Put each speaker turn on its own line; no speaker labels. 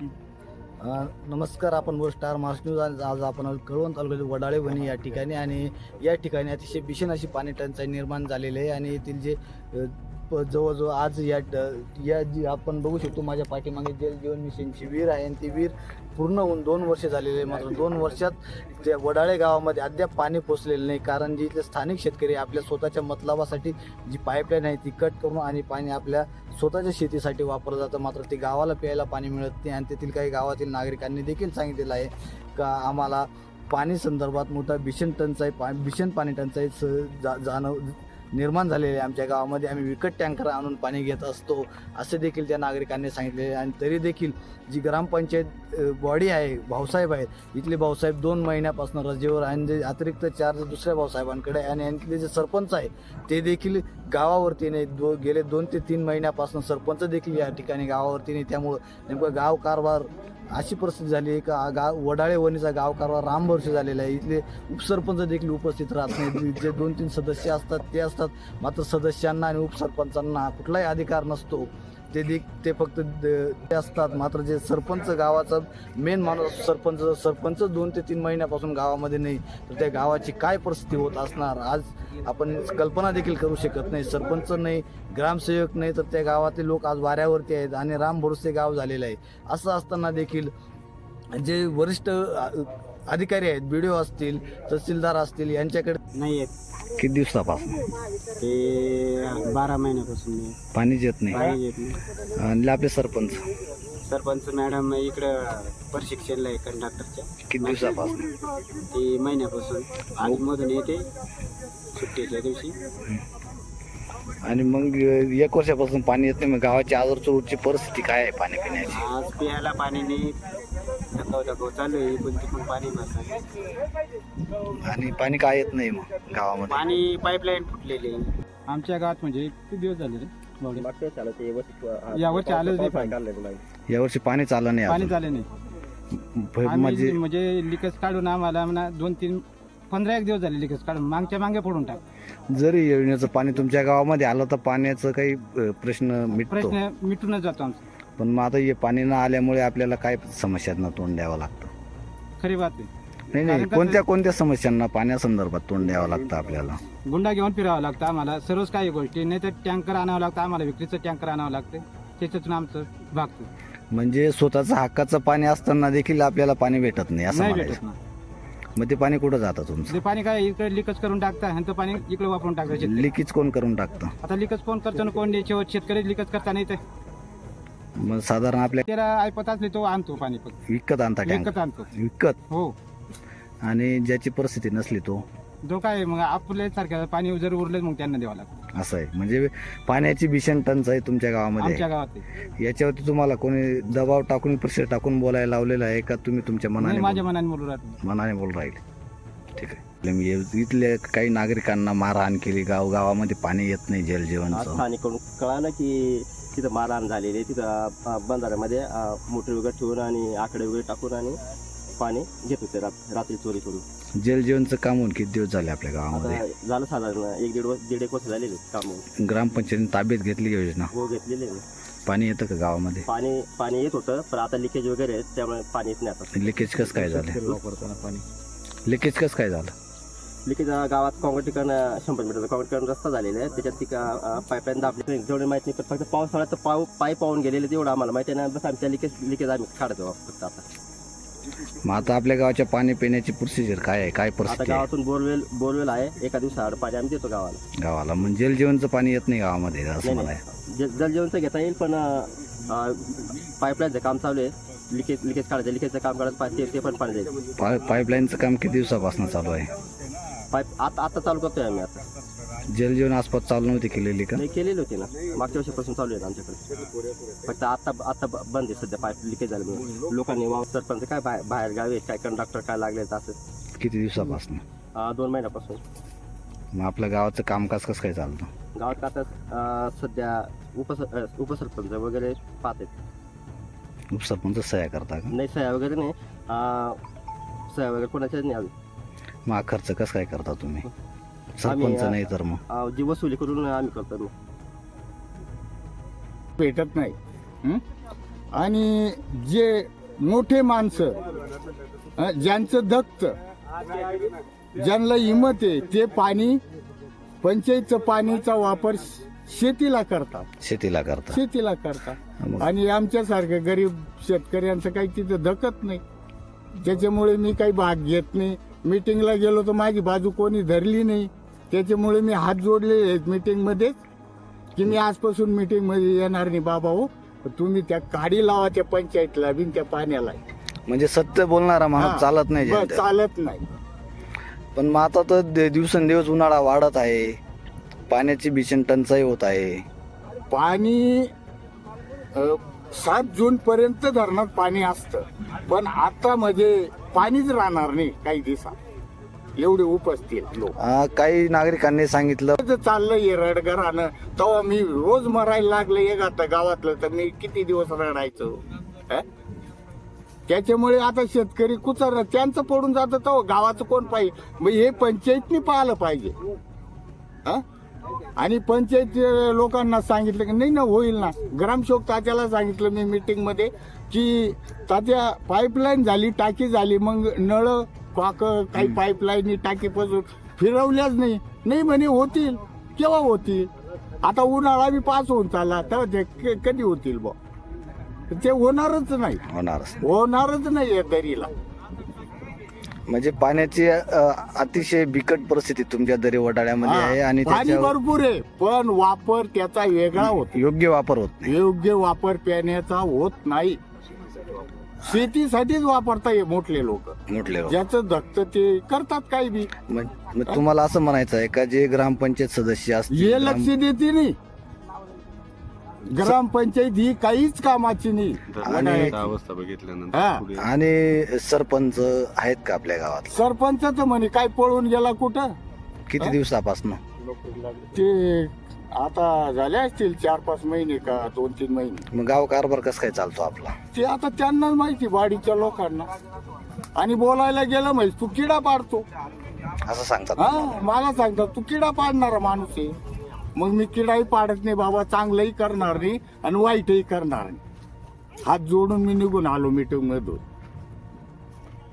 अ, नमस्कार आपण वर स्टार महाराष्ट्र न्यूज आज आज आपण कळवण तालुक्यातील वडाळे वणी या ठिकाणी आणि या ठिकाणी अतिशय भीषण अशी पाणी टंचाई निर्माण झालेली आहे आणि येथील जे अ, प- जवळजवळ आज या ड या जी आपण बघू शकतो माझ्या पाठीमागे जल जीवन मिशनची विहीर आहे आणि ती विहीर पूर्ण होऊन दोन वर्ष झालेली आहे मात्र दोन वर्षात त्या वडाळे गावामध्ये अद्याप पाणी पोचलेलं नाही. कारण जे इथले स्थानिक शेतकरी आपल्या स्वतःच्या मतलाबासाठी जी पाईपलाईन आहे ती कट करून आणि पाणी आपल्या स्वतःच्या शेतीसाठी वापरलं जातं. मात्र ते गावाला प्यायला पाणी मिळत नाही आणि तेथील काही गावातील नागरिकांनी देखील सांगितलेलं आहे का आम्हाला पाणी संदर्भात मोठा भीषण टंचाई पा भीषण पाणी टंचाई स- जा जाणव निर्माण झालेले आहे. आमच्या गावामध्ये आम्ही विकत टँकर आणून पाणी घेत असतो. असे देखील त्या नागरिकांनी सांगितले आणि तरी देखील जी ग्रामपंचायत बॉडी आहे भाऊसाहेब आहेत इथले भाऊसाहेब दोन महिन्यापासून रजेवर आणि जे अतिरिक्त चार्ज दुसऱ्या भाऊसाहेबांकडे आणि इथले जे सरपंच आहे ते देखील गावावरती नाही दो गेले दोन ते तीन महिन्यापासून सरपंच देखील या ठिकाणी गावावरती नाही त्यामुळं नेमकं गाव कारभार अशी परिस्थिती झाली आहे का? गाव वडाळे वणीचा गाव कारभार रामभरशी झालेला आहे. इथले उपसरपंच देखील उपस्थित राहत नाही जे दोन तीन सदस्य असतात ते असतात मात्र सदस्यांना आणि उपसरपंचांना कुठलाही अधिकार नसतो. ते देख ते फक्त द- ते असतात. मात्र जे सरपंच गावाचा मेन माणूस सरपंच सरपंच दोन ते तीन महिन्यापासून गावामध्ये नाही. तर त्या गावाची काय परिस्थिती होत असणार? आज आपण कल्पना देखील करू शकत नाही. सरपंच नाही ग्रामसेवक नाही तर त्या गावातले लोक आज वाऱ्यावरती आहेत आणि राम भरोसे गाव झालेलं आहे. असं असताना देखील जे वरिष्ठ अधिकारी आहेत बी असतील तहसीलदार असतील यांच्याकडे
नाही येत
किती दिवसापासून?
ते बारा महिन्यापासून नाही.
पाणीच येत नाही.
पाणी येत नाही.
आणि आपले सरपंच?
सरपंच मॅडम इकडं प्रशिक्षणला आहे कंडक्टरच्या.
किती दिवसापासून?
ते महिन्यापासून. आधीमधून येते सुट्टीच्या दिवशी.
आणि मग एक वर्षापासून पाणी येत नाही मग गावाची आजूबाजूची परिस्थिती काय आहे पाणी पिण्याची?
आज प्यायला पाणी नाही. धकाव धकाव चालू आहे पण तिकडून पाणी नसतं
आणि पाणी काय येत नाही मग गावामध्ये
पाणी पाईपलाईन फुटलेली आहे.
आमच्या गावात म्हणजे किती दिवस झाले रे बावडे?
यावर्षी
आलंच नाही पाणी.
यावर्षी पाणी चाललं नाही
पाणी
अजून.
झाले नाही
भ-
आम्ही
म्हणजे
म्हणजे लिकेज काढून आम्हाला म्हणा दोन तीन पंधरा एक दिवस झाले लिकेज काढून मागच्या मागे फोडून टाक
जरी योजनेचं पाणी तुमच्या गावामध्ये आलं तर पाण्याचं काही अ, प्रश्न मिटतो
प्रश्न मिटूनच जातो आमचा
पण मग आता हे पाणी न आल्यामुळे आपल्याला काय समस्यांना तोंड द्यावं लागतं?
खरी बात आहे.
नाही नाही कोणत्या कोणत्या समस्यांना पाण्यासंदर्भात तोंड द्यावं लागतं आपल्याला?
गुंडा घेऊन फिरावं लागतं आम्हाला. सर्वच काही गोष्टी. नाही तर टँकर आणावं लागतं. आम्हाला विक्रीचं टँकर आणावं लागतं. त्याच्यातून आमचं भागतं
म्हणजे स्वतःचं हक्काचं पाणी असताना देखील आपल्याला पाणी भेटत नाही असं
नाही
म्हणायचं.
भेटत ना
मग ते पाणी कुठं जातं तुमचं?
ते पाणी काय इकडे लिकेज करून टाकता आणि ते पाणी इकडे वापरून टाकायचे
लिकीज कोण करून टाकतं?
आता लिकेज कोण करतो ना कोण नाही शेवट शेतकरी लिकेज करता नाही ते
मग साधारण आपल्या
त्याला ऐपत असले तो आणतो पाणी फक्त
विकत आणता टँकर
विकत आणतो.
विकत?
हो.
आणि ज्याची परिस्थिती नसली तो?
जो काय मग आपल्या सारख्या पाणी जर उरलं मग त्यांना द्यावं लागतं.
असं आहे. म्हणजे पाण्याची भीषण टंचाई तुमच्या गावामध्ये
आमच्या
आहे.
गावात आहे.
याच्यावरती तुम्हाला कोणी दबाव टाकून प्रेशर टाकून बोलायला लावलेलं आहे का? तुम्ही तुमच्या
नाही
मनाने
माझ्या
बोल-
मनाने बोलू राहतो
मनाने बोल राहील. ठीक आहे. मी इथल्या काही नागरिकांना मारहाण केली. गाव गावामध्ये पाणी येत नाही जलजीवनचं.
स्थानिकडून कळालं की तिथं मारहाण झालेली आहे. तिथं बंधाऱ्यामध्ये मोटर वगैरे ठेवून आणि आकडे वगैरे टाकून आणि पाणी घेत होते रात- रात्री चोरी करून
जलजीवनचं काम होऊन किती दिवस झाले आपल्या
आता
गावामध्ये
झालं साधारण एक दीड वर्ष दीड एक वर्ष झालेले काम.
ग्रामपंचायतीने ताब्यात घेतली योजना?
हो घेतलेले आहे.
पाणी येतं का गावामध्ये?
पाणी पाणी येत होतं पण आता लिकेज वगैरे आहे त्यामुळे पाणी येत नाही आता.
लिकेज कसं काय झालं?
पाणी.
लिकेज कसं काय झालं?
लिकेज गावात काँक्रिटीकरण शंभर मीटरचा काँक्रिटीकरण रस्ता झालेला आहे. त्याच्यात ती पाईपलाईन दाबली. जेवढे माहिती नाही पण फक्त पावसाळ्यात तर पाव पाईप पाहून गेलेले तेवढं आम्हाला माहिती आहे. ना बस आमच्या लिकेज लिकेज आम्ही काढतो फक्त आता.
मग आता आपल्या गावाच्या पाणी पिण्याची प्रोसिजर काय आहे? काय
आता
परिस्थिती आहे?
गावातून बोरवेल बोरवेल आहे. एका दिवसाआड पाणी आम्ही देतो गावाला.
गावाला. म्हणजे जलजीवनचं पाणी येत नाही गावामध्ये असं
नाही
मला
नाही जल जलजीवनचं घेता येईल पण पाईपलाईनचं काम चालू आहे. लिकेज लिकेज काढायचं लिकेजचं काम काढायचं पा- ते ते पण पाणी जाईल.
पाईपलाईनचं काम किती दिवसापासून चालू आहे?
पाईप आता आता चालू करतोय आम्ही आता.
जलजीवन आसपास चालू नव्हती केलेली का?
नाही केलेली होती ना. मागच्या वर्षापासून चालू आहे आमच्याकडे. फक्त आता आता बंद आहे सध्या पाईप लिकेज झाल्यामुळे लोकांनी वाव सरपंच काय बाहेर बाहेर गावी काय कंडक्टर काय लागले असं.
किती दिवसापासून?
दोन महिन्यापासून.
मग आपल्या गावाचं कामकाज कसं काय चालतं?
गावात आता अं, सध्या उपस अं, उपसरपंच वगैरे पाहत आहेत.
उपसरपंच सह्या करता का?
नाही सह्या वगैरे नाही. अं, सह्या वगैरे कोणाच्याच नाही अजून.
मग हा खर्च कसं काय करता तुम्ही? सरपंच नाही तर मग?
अं, जी वसुली करून आम्ही करतो मग
भेटत नाही. हं?
आणि जे मोठे माणसं अ, ज्यांचं दक्त ज्यांना हिंमत आहे ते पाणी पंचायतचं पाणीचा वापर शेतीला करतात.
शेतीला करता
शेतीला करतात.
मग?
आणि आमच्यासारख्या गरीब शेतकऱ्यांचं काही तिथं धकत नाही. त्याच्यामुळे मी काही भाग घेत नाही. मीटिंगला गेलो तर माझी बाजू कोणी धरली नाही. त्याच्यामुळे मी हात जोडले आहेत मीटिंगमध्येच की मी आजपासून मीटिंगमध्ये येणार नाही बाबा हो. तुम्ही त्या काडी लावा त्या पंचायतला बिन त्या पाण्याला.
म्हणजे सत्य बोलणारा. माणूस चालत नाही
बस. चालत नाही.
पण मग आता तर दि- दिवसेंदिवस उन्हाळा वाढत आहे. पाण्याची भीषण टंचाई होत आहे.
पाणी अ, सात जून पर्यंत धरणात पाणी असतं. पण आता म्हणजे पाणीच राहणार नाही काही दिवसात. एवढे उपसतील लोक.
काही नागरिकांनी सांगितलं.
ते चाललंय रडगरानं तेव्हा मी रोज मरायला लागले एक आता गावातलं तर मी किती दिवस रडायचो? हं? त्याच्यामुळे आता शेतकरी कुचर त्यांचं पडून जातं तेव्हा गावाचं कोण पाहिजे? मग हे पंचायतनी पाहिलं पाहिजे. हं? आणि पंचायत लोकांना सांगितलं की नाही ना होईल ना. ग्रामसेवक तात्याला सांगितलं मी मीटिंगमध्ये की तात्या पाईपलाईन झाली टाकी झाली मग नळ पाक काही पाईपलाईन टाकी पासून फिरवल्याच नाही. नाही म्हणे होतील. केव्हा होतील? आता उन्हाळा बी पास होऊन चालला तेव्हा ते कधी होतील बा? ते होणारच नाही.
होणारच
होणारच नाही या दरीला.
म्हणजे पाण्याची अ, अतिशय बिकट परिस्थिती तुमच्या दरी वडाळ्यामध्ये आहे आणि
पाणी भरपूर आहे पण वापर त्याचा वेगळा होतो.
योग्य वापर होत नाही.
योग्य वापर पिण्याचा होत नाही. शेतीसाठीच वापरता ये मोठले लोक.
म्हटले हो.
ज्याचं धकत ते करतात काही बी.
मग मग तुम्हाला असं म्हणायचं आहे का जे ग्रामपंचायत सदस्य असतील
हे
ग्राम-
लक्ष देते नाही ग्रामपंचायत ही काहीच कामाची नाही.
आणि
अवस्था बघितल्यानंतर
हा.
पुढे
आणि सरपंच आहेत का आपल्या गावात?
सरपंच तर म्हणे काय पळून गेला कुठं?
किती दिवसापासून?
ते आता झाले असतील चार पाच महिने का दोन तीन महिने.
मग गाव कारभार कसं काय चालतो आपला?
ते आता त्यांनाच माहिती वाडीच्या लोकांना. आणि बोलायला गेलं म्हणजे तू किडा पाडतो.
असं सांगतात.
हा मला सांगतात तू किडा पाडणारा माणूस आहे. मग मी किडाही पाडत नाही बाबा चांगलंही करणार नाही आणि वाईटही करणार नाही. हात जोडून मी निघून आलो मीटिंग मधून.